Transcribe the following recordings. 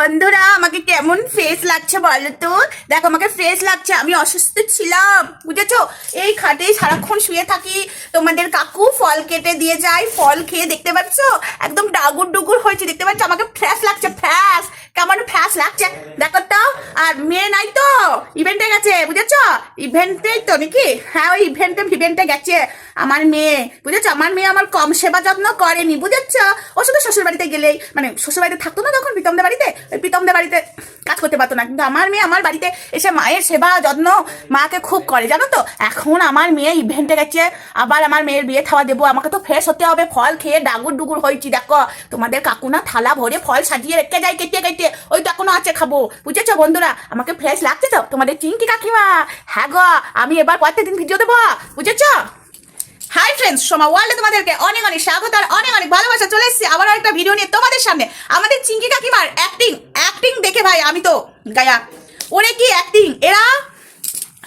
বন্ধুরা, আমাকে কেমন ফ্রেশ লাগছে বলো তো? দেখো, আমাকে ফ্রেশ লাগছে, আমি অসুস্থ ছিলাম, বুঝেছ? এই খাটে সারাক্ষণ শুয়ে থাকি। তোমাদের কাকু ফল কেটে দিয়ে যায়, ফল খেয়ে দেখতে পাচ্ছ? একদম ডাগুর ডুগুর হয়েছে, দেখতে পাচ্ছ? আমাকে ফ্রেশ লাগছে ফ্রেশ কেমন ফ্যাস লাগছে। দেখো তো, আর মেয়ে নাই তো ইভেন্টে গেছে, বুঝেছ? ইভেন্টেই তো নাকি? হ্যাঁ ওই ইভেন্টে ইভেন্টে গেছে আমার মেয়ে, বুঝেছ? আমার মেয়ে আমার কম সেবা যত্ন করেনি, বুঝেছ? ও শুধু শ্বশুর বাড়িতে গেলেই মানে শ্বশুর বাড়িতে থাকতো না তখন, প্রীতমদের বাড়িতে? ওই প্রীতমদের বাড়িতে কাজ করতে পারতো না। কিন্তু আমার মেয়ে আমার বাড়িতে এসে মায়ের সেবা, যত্ন মাকে খুব করে, জানো তো? এখন আমার মেয়ে ইভেন্টে গেছে, আবার আমার মেয়ের বিয়ে খাওয়া দেবো। আমাকে তো ফ্রেশ হতে হবে, ফল খেয়ে ডাগুর ডুগুর হয়েছি, দেখো। তোমাদের কাকুনা থালা ভরে ফল সাজিয়ে রেখে যায়, কেটে কেটে। ওই তো এখনও আছে, খাব। বুঝেছ বন্ধুরা? আমাকে ফ্রেশ লাগছে তো? তোমাদের চিংকি কাকিমা? হ্যাঁ গো, আমি এবার প্রত্যেকদিন ভিডিও দেবো। বুঝেছ? ফ্রেন্ডস সোমা ওয়ার্ল্ডে তোমাদেরকে অনেক অনেক স্বাগত আর অনেক অনেক ভালোবাসা। চলে এসেছি আবার একটা ভিডিও নিয়ে তোমাদের সামনে। আমাদের চিঙ্কি কাকিমার অ্যাক্টিং অ্যাক্টিং দেখে ভাই, আমি তো গায়া। ওরে কি অ্যাক্টিং এরা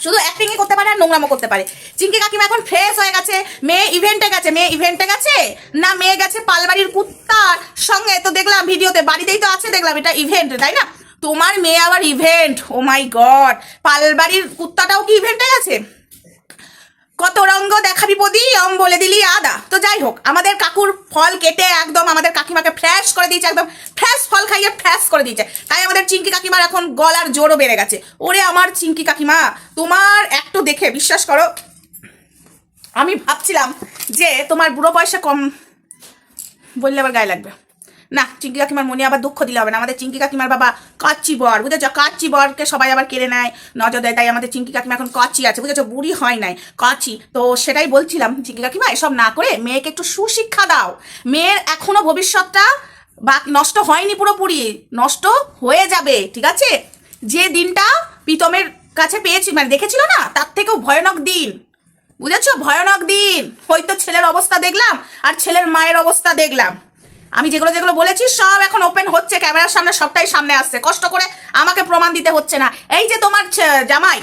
শুধু অ্যাক্টিংই করতে পারে আর নোংরামো করতে পারে। চিঙ্কি কাকিমা এখন ফ্রেশ হয়ে গেছে। মেয়ে ইভেন্টে গেছে। মেয়ে ইভেন্টে গেছে? না, মেয়ে গেছে পালবাড়ির কুত্তার সঙ্গে? তো দেখলাম ভিডিওতে বাড়িতেই তো আছে, দেখলাম এটা ইভেন্ট তাই না? তোমার মেয়ে আবার ইভেন্ট ও মাই গড পালবাড়ির কুত্তাটাও কি ইভেন্টে গেছে? কত রঙ্গ দেখাবি বদি? অম বলে দিলি আদা। তো যাই হোক, আমাদের কাকুর ফল কেটে একদম আমাদের কাকিমাকে ফ্রেশ করে দিয়েছে, একদম ফ্রেশ ফল খাইয়ে ফ্রেশ করে দিয়েছে। তাই আমাদের চিঙ্কি কাকিমার এখন গলার জোরও বেড়ে গেছে। ওরে আমার চিঙ্কি কাকিমা, তোমার একটু দেখে বিশ্বাস করো, আমি ভাবছিলাম যে তোমার বুড়ো পয়সা কম বললে আবার গায়ে লাগবে। না, চিঙ্কি কাকিমার মনে আবার দুঃখ দিলে হবে না। আমাদের চিঙ্কি কাকিমার বাবা কাচ্চি বর, বুঝেছ? কাচ্চি বরকে সবাই আবার কেড়ে নেয়, নজর দেয়, তাই আমাদের চিঙ্কি কাকিমা এখন কাচ্চি আছে, বুঝেছ? বুড়ি হয় নাই, কাচ্চি। তো সেটাই বলছিলাম, চিঙ্কি কাকিমা, এসব না করে মেয়েকে একটু সুশিক্ষা দাও। মেয়ের এখনও ভবিষ্যৎটা বা নষ্ট হয়নি পুরোপুরি, নষ্ট হয়ে যাবে, ঠিক আছে? যে দিনটা প্রীতমের কাছে পেয়েছি মানে দেখেছিল না, তার থেকেও ভয়ানক দিন, বুঝেছ? ভয়ানক দিন। হয়তো ছেলের অবস্থা দেখলাম, আর ছেলের মায়ের অবস্থা দেখলাম। আমি যেগুলো যেগুলো বলেছি সব এখন ওপেন হচ্ছে, ক্যামেরার সামনে সবটাই সামনে আসছে। কষ্ট করে আমাকে প্রমাণ দিতে হচ্ছে না। এই যে তোমার জামাই,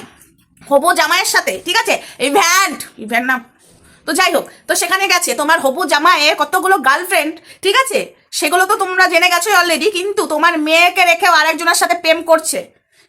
হবু জামাইয়ের সাথে, ঠিক আছে? ইভেন্ট ইভেন্ট না। তো যাই হোক, তো সেখানে গেছে। তোমার হবু জামাইয়ে কতগুলো গার্লফ্রেন্ড ঠিক আছে? সেগুলো তো তোমরা জেনে গেছোই অলরেডি কিন্তু তোমার মেয়েকে রেখেও আরেকজনের সাথে প্রেম করছে।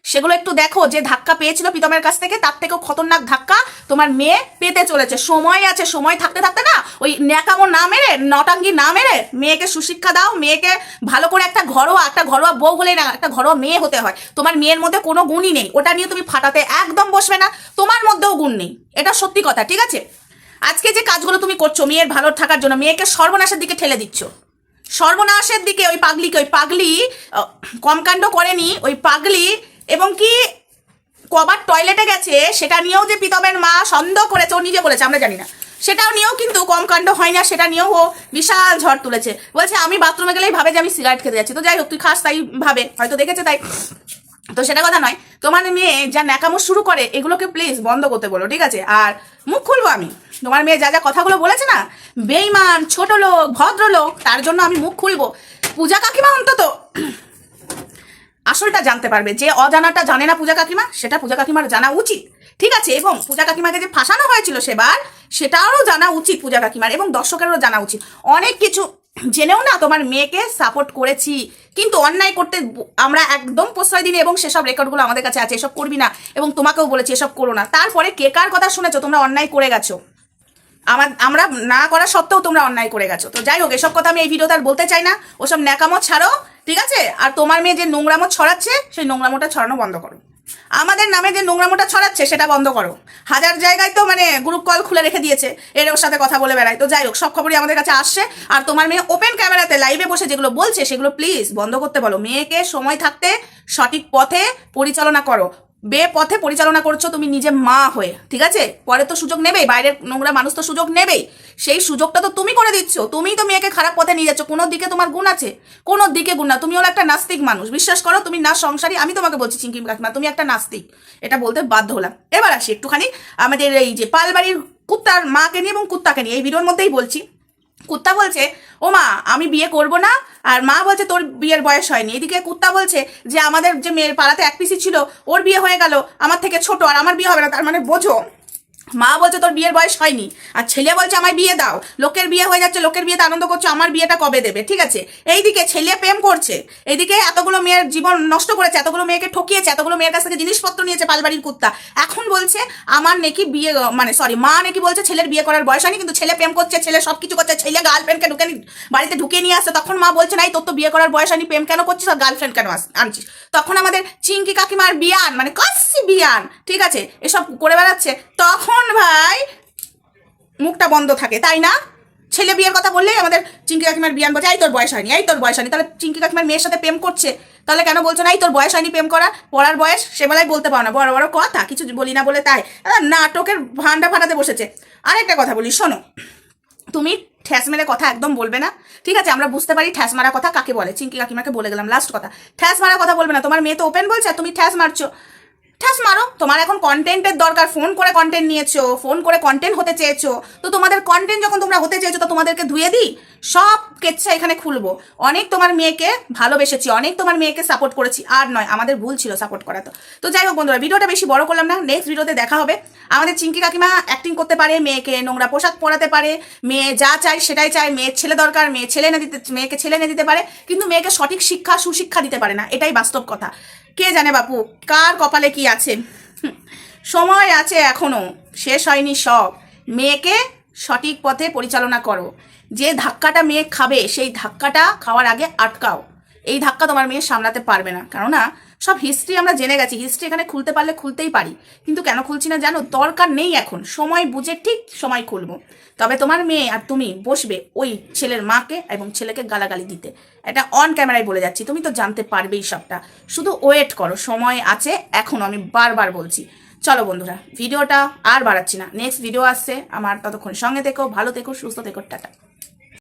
সেগুলো একটু দেখো যে ধাক্কা পেয়েছিল প্রীতমের কাছ থেকে, তার থেকেও খতরনাক ধাক্কা তোমার মেয়ে পেতে চলেছে। সময় আছে, সময় থাকতে থাকতে না ওই ন্যাকামো না মেরে নটাঙ্গি না মেরে মেয়েকে সুশিক্ষা দাও মেয়েকে ভালো করে একটা ঘরোয়া একটা ঘরোয়া বউ হলেই না একটা ঘরোয়া মেয়ে হতে হয়। তোমার মেয়ের মধ্যে কোনো গুণই নেই। ওটা নিয়ে তুমি ফাটাতে একদম বসবে না। তোমার মধ্যেও গুণ নেই। এটা সত্যি কথা ঠিক আছে? আজকে যে কাজগুলো তুমি করছ মেয়ের ভালো থাকার জন্য মেয়েকে সর্বনাশের দিকে ঠেলে দিচ্ছ। সর্বনাশের দিকে ওই পাগলিকে ওই পাগলি আহ, কম কাণ্ড করেনি ওই পাগলি এবং কি কবার টয়লেটে গেছে সেটা নিয়েও যে প্রীতমের মা সন্দেহ করেছে ও নিজে বলেছে আমরা জানি না। সেটাও নিয়েও কিন্তু কম কাণ্ড হয় না, সেটা নিয়েও ও বিশাল ঝড় তুলেছে। বলছে, আমি বাথরুমে গেলেই ভাবে যে আমি সিগারেট খেতে যাচ্ছি। তো যাই হোক, তুই খাস, তাই ভাবে, হয়তো দেখেছে তাই। তো সেটা কথা নয়, তোমার মেয়ে যা ন্যাকামো শুরু করে, এগুলোকে প্লিজ বন্ধ করতে বলো, ঠিক আছে? আর মুখ খুলবো আমি? তোমার মেয়ে যা যা কথাগুলো বলেছে না বেইমান ছোট লোক, ভদ্রলোক, তার জন্য আমি মুখ খুলবো। পূজা কাকিমা অন্তত আসলটা জানতে পারবে, যে অজানাটা জানে না পূজা কাকিমা, সেটা পূজা কাকিমার জানা উচিত। ঠিক আছে, এবং পূজা কাকিমাকে যে ফাঁসানো হয়েছিল সেবার সেটাও জানা উচিত পূজা কাকিমার, এবং দর্শকেরও জানা উচিত। অনেক কিছু জেনেও না তোমার মেয়েকে সাপোর্ট করেছি, কিন্তু অন্যায় করতে আমরা একদম প্রশ্রয় দিই এবং সেসব রেকর্ডগুলো আমাদের কাছে আছে, এসব করবি না, এবং তোমাকেও বলেছি এসব করো না। তারপরে কে কার কথা শুনেছো? তোমরা অন্যায় করে গেছো। আমার, আমরা না করা সত্ত্বেও তোমরা অন্যায় করে গেছো। তো যাই হোক, এসব কথা আমি এই ভিডিওতে আর বলতে চাই না। ওসব ন্যাকামো ছাড়ো, ঠিক আছে? আর তোমার মেয়ে যে নোংরামো ছড়াচ্ছে, সেই নোংরামোটা ছড়ানো বন্ধ করো। আমাদের নামে যে নোংরামোটা ছড়াচ্ছে, সেটা বন্ধ করো। হাজার জায়গায় তো মানে গ্রুপ কল খুলে রেখে দিয়েছে, এর ওর সাথে কথা বলে বেড়ায়। তো যাই হোক, সব খবরই আমাদের কাছে আসছে। আর তোমার মেয়ে ওপেন ক্যামেরাতে লাইভে বসে যেগুলো বলছে, সেগুলো প্লিজ বন্ধ করতে বলো। মেয়েকে সময় থাকতে সঠিক পথে পরিচালনা করো। বে পথে পরিচালনা করছ তুমি নিজে মা হয়ে, ঠিক আছে? পরে তো সুযোগ নেবেই, বাইরের নোংরা মানুষ তো সুযোগ নেবেই। সেই সুযোগটা তো তুমি করে দিচ্ছ, তুমিই তো মেয়েকে খারাপ পথে নিয়ে যাচ্ছ, কোনো দিকে তোমার গুণ আছে? কোনো দিকে গুণ না, তুমি হলো একটা নাস্তিক মানুষ, বিশ্বাস করো তুমি না সংসারী, আমি তোমাকে বলছি চিঙ্কি কাকিমা, তুমি একটা নাস্তিক, এটা বলতে বাধ্য হলাম। এবার আসি একটুখানি, আমাদের এই যে পালবাড়ির কুত্তার মাকে নিয়ে এবং কুত্তাকে নিয়ে, এই ভিডিওর মধ্যেই বলছি। কুত্তা বলছে, ও মা, আমি বিয়ে করব না। আর মা বলছে, তোর বিয়ের বয়স হয়নি। এদিকে কুত্তা বলছে যে, আমাদের যে মেয়ের পাড়াতে এক পিসি ছিল, ওর বিয়ে হয়ে গেল। আমার থেকে ছোট, আর আমার বিয়ে হবে না, তার মানে বোঝো। মা বলছে, তোর বিয়ের বয়স হয়নি। আর ছেলে বলছে, আমায় বিয়ে দাও। লোকের বিয়ে হয়ে যাচ্ছে, লোকের বিয়েতে আনন্দ করছে, আমার বিয়েটা কবে দেবে? ঠিক আছে? এইদিকে ছেলে প্রেম করছে। এইদিকে এতগুলো মেয়ের জীবন নষ্ট করেছে, এতগুলো মেয়েকে ঠকিয়েছে, এতগুলো মেয়ের কাছ থেকে জিনিসপত্র নিয়েছে পালবাড়ির কুত্তা। এখন বলছে, আমার নাকি বিয়ে মানে সরি মা নাকি বলছে ছেলের বিয়ে করার বয়স হয়নি, কিন্তু ছেলে প্রেম করছে, ছেলে সব কিছু করছে, ছেলে গার্লফ্রেন্ডকে ঢুকে বাড়িতে ঢুকিয়ে নিয়ে আসছে। তখন মা বলছে, নাই, তোর তো বিয়ে করার বয়স হয়নি, প্রেম কেন করছিস আর গার্লফ্রেন্ড কেন আনছিস? তখন আমাদের চিঙ্কি কাকিমার বিয়ান মানে কাশি বিয়ান, ঠিক আছে? এসব করে বেড়াচ্ছে। তখন ভাই। মুখটা বন্ধ থাকে, তাই না? ছেলে বিয়ের কথা বললেই আমাদের চিঙ্কি কাকিমার বিয়ান বলছে, এই তোর বয়স হয়নি, এই তোর বয়স হয়নি। তাহলে চিঙ্কি কাকিমার মেয়ের সাথে প্রেম করছে, তাহলে কেন বলছো না, এই তোর বয়স হয়নি, প্রেম করা, পড়ার বয়স? সে বেলায় বলতে পারো না, বড় বড় কথা, কিছু বলি না বলে তাই। নাটকের ভান্ডা ফাটাতে বসেছে। আরেকটা কথা বলি, শোনো, তুমি ঠ্যাস মেরে কথা একদম বলবে না। ঠিক আছে, আমরা বুঝতে পারি ঠ্যাস মারা কথা কাকে বলে, চিঙ্কি কাকিমাকে বলে গেলাম লাস্ট কথা। ঠ্যাস মারা কথা বলবে না, তোমার মেয়ে তো ওপেন বলছে তুমি ঠ্যাস মারছো। ঠ্যাস মারো। তোমার এখন কন্টেন্টের দরকার। ফোন করে কন্টেন্ট নিয়েছো ফোন করে কন্টেন্ট হতে চেয়েছো। তো তোমাদের কন্টেন্ট যখন তোমরা হতে চেয়েছো, তো তোমাদেরকে ধুয়ে দিই, সব কেচ্ছা এখানে খুলবো। অনেক তোমার মেয়েকে ভালোবেসেছি, অনেক তোমার মেয়েকে সাপোর্ট করেছি। আর নয়, আমাদের ভুল ছিল সাপোর্ট করা তো। তো যাই হোক বন্ধুরা, ভিডিওটা বেশি বড় করলাম না। নেক্সট ভিডিওতে দেখা হবে। আমাদের চিঙ্কি কাকিমা অ্যাক্টিং করতে পারে, মেয়েকে নোংরা পোশাক পরাতে পারে, মেয়ে যা চায় সেটাই চায়, মেয়ের ছেলে দরকার, মেয়ে ছেলে এনে দিতে, মেয়েকে ছেলে এনে দিতে পারে, কিন্তু মেয়েকে সঠিক শিক্ষা, সুশিক্ষা দিতে পারে না। এটাই বাস্তব কথা। কে জানে বাপু, কার কপালে কি আছে? সময় আছে এখনও শেষ হয়নি সব। মেয়েকে সঠিক পথে পরিচালনা করো। যে ধাক্কাটা মেয়ে খাবে, সেই ধাক্কাটা খাওয়ার আগে আটকাও। এই ধাক্কা তোমার মেয়ে সামলাতে পারবে না। কেননা সব হিস্ট্রি আমরা জেনে গেছি। হিস্ট্রি এখানে খুলতে পারলে খুলতেই পারি। কিন্তু কেন খুলছি না জানো? দরকার নেই এখন। সময় বুঝে ঠিক সময় খুলবো। তবে তোমার মেয়ে আর তুমি বসবে ওই ছেলের মাকে এবং ছেলেকে গালাগালি দিতে। এটা অন ক্যামেরায় বলে যাচ্ছি। তুমি তো জানতে পারবেই সবটা। শুধু ওয়েট করো। সময় আছে, এখনও আমি বারবার বলছি। চলো বন্ধুরা ভিডিওটা আর বাড়াচ্ছি না। নেক্সট ভিডিও আসছে। আমার ততক্ষণ সঙ্গে থেকো, ভালো থেকো, সুস্থ থেকো, টাটা।